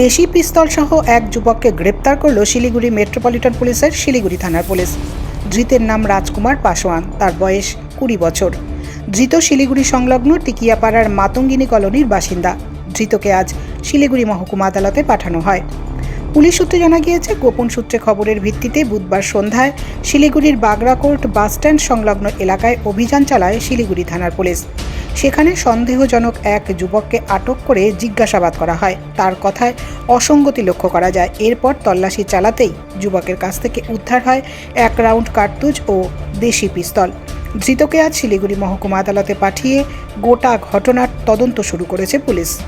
দেশি পিস্তল সহ এক যুবককে গ্রেপ্তার করল শিলিগুড়ি মেট্রোপলিটন পুলিশের শিলিগুড়ি থানার পুলিশ। ধৃতের নাম রাজকুমার পাসওয়ান তার বয়স কুড়ি বছর। ধৃত শিলিগুড়ি সংলগ্ন টিকিয়াপাড়ার মাতঙ্গিনী কলোনির বাসিন্দা। ধৃতকে আজ শিলিগুড়ি মহকুমা আদালতে পাঠানো হয়। পুলিশ সূত্রে জানা গিয়েছে, গোপন সূত্রে খবরের ভিত্তিতে বুধবার সন্ধ্যায় শিলিগুড়ির বাগরাকোর্ট বাসস্ট্যান্ড সংলগ্ন এলাকায় অভিযান চালায় শিলিগুড়ি থানার পুলিশ। সেখানে সন্দেহজনক এক যুবককে আটক করে জিজ্ঞাসাবাদ করা হয়। তার কথায় অসঙ্গতি লক্ষ্য করা যায়। এরপর তল্লাশি চালাতেই যুবকের কাছ থেকে উদ্ধার হয় এক রাউন্ড কার্তুজ ও দেশি পিস্তল। ধৃতকে আজ শিলিগুড়ি মহকুমা আদালতে পাঠিয়ে গোটা ঘটনার তদন্ত শুরু করেছে পুলিশ।